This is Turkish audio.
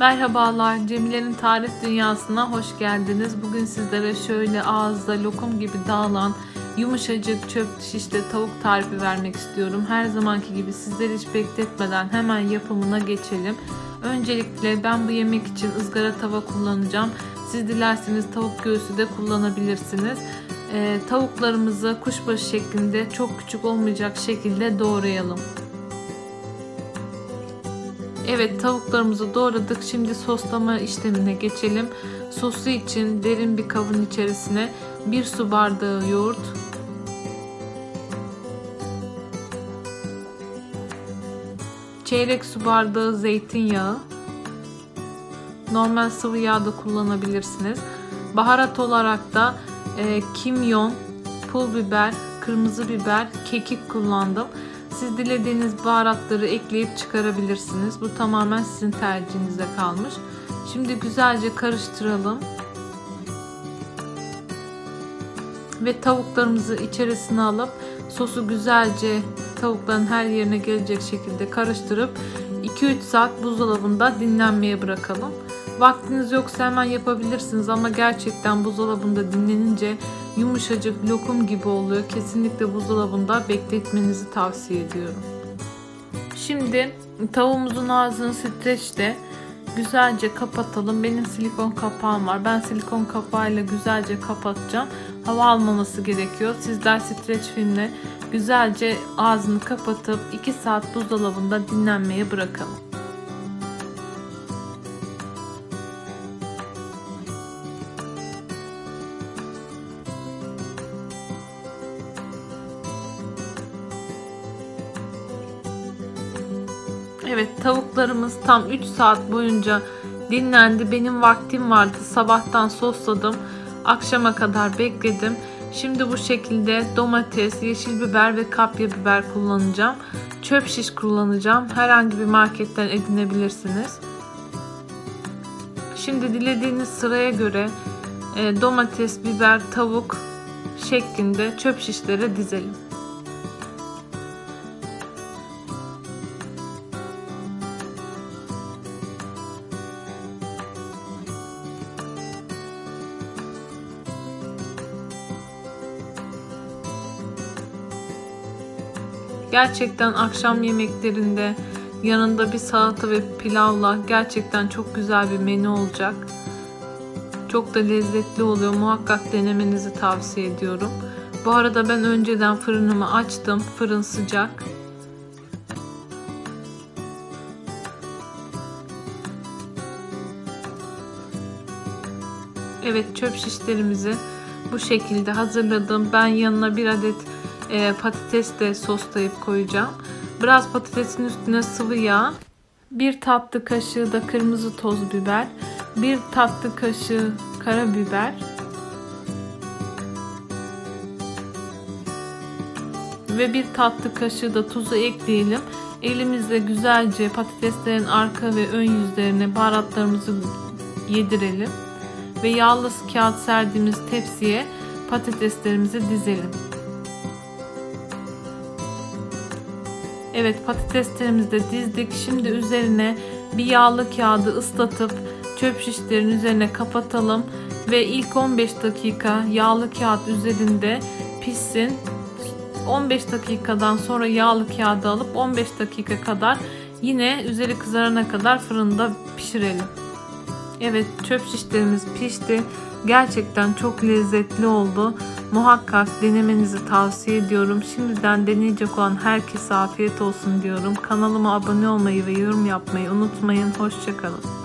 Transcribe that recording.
Merhabalar, Cemile'nin tarif dünyasına hoş geldiniz. Bugün sizlere şöyle ağızda lokum gibi dağılan yumuşacık çöp şişte tavuk tarifi vermek istiyorum. Her zamanki gibi sizleri hiç bekletmeden hemen yapımına geçelim. Öncelikle ben bu yemek için ızgara tava kullanacağım. Siz dilerseniz tavuk göğsü de kullanabilirsiniz. Ee, tavuklarımızı kuşbaşı şeklinde çok küçük olmayacak şekilde doğrayalım. Evet tavuklarımızı doğradık. Şimdi soslama işlemine geçelim. Sosu için derin bir kabın içerisine 1 su bardağı yoğurt, çeyrek su bardağı zeytinyağı, normal sıvı yağ da kullanabilirsiniz. Baharat olarak da e, kimyon, pul biber, kırmızı biber, kekik kullandım. Siz dilediğiniz baharatları ekleyip çıkarabilirsiniz. Bu tamamen sizin tercihinize kalmış. Şimdi güzelce karıştıralım. Ve tavuklarımızı içerisine alıp sosu güzelce tavukların her yerine gelecek şekilde karıştırıp 2-3 saat buzdolabında dinlenmeye bırakalım. Vaktiniz yoksa hemen yapabilirsiniz ama gerçekten buzdolabında dinlenince yumuşacık lokum gibi oluyor. Kesinlikle buzdolabında bekletmenizi tavsiye ediyorum. Şimdi tavuğumuzun ağzını streçle güzelce kapatalım. Benim silikon kapağım var. Ben silikon kapağıyla güzelce kapatacağım. Hava almaması gerekiyor. Sizler streç filmle güzelce ağzını kapatıp 2 saat buzdolabında dinlenmeye bırakalım. Evet tavuklarımız tam 3 saat boyunca dinlendi. Benim vaktim vardı. Sabahtan sosladım. Akşama kadar bekledim. Şimdi bu şekilde domates, yeşil biber ve kapya biber kullanacağım. Çöp şiş kullanacağım. Herhangi bir marketten edinebilirsiniz. Şimdi dilediğiniz sıraya göre e, domates, biber, tavuk şeklinde çöp şişlere dizelim. Gerçekten akşam yemeklerinde yanında bir salata ve pilavla gerçekten çok güzel bir menü olacak. Çok da lezzetli oluyor. Muhakkak denemenizi tavsiye ediyorum. Bu arada ben önceden fırınımı açtım. Fırın sıcak. Evet çöp şişlerimizi bu şekilde hazırladım. Ben yanına bir adet e, patates de soslayıp koyacağım. Biraz patatesin üstüne sıvı yağ, bir tatlı kaşığı da kırmızı toz biber, bir tatlı kaşığı karabiber, ve bir tatlı kaşığı da tuzu ekleyelim. Elimizle güzelce patateslerin arka ve ön yüzlerine baharatlarımızı yedirelim. Ve yağlı kağıt serdiğimiz tepsiye patateslerimizi dizelim. Evet patateslerimizi de dizdik. Şimdi üzerine bir yağlı kağıdı ıslatıp çöp şişlerin üzerine kapatalım. Ve ilk 15 dakika yağlı kağıt üzerinde pişsin. 15 dakikadan sonra yağlı kağıdı alıp 15 dakika kadar yine üzeri kızarana kadar fırında pişirelim. Evet çöp şişlerimiz pişti. Gerçekten çok lezzetli oldu. Muhakkak denemenizi tavsiye ediyorum. Şimdiden deneyecek olan herkese afiyet olsun diyorum. Kanalıma abone olmayı ve yorum yapmayı unutmayın. Hoşçakalın.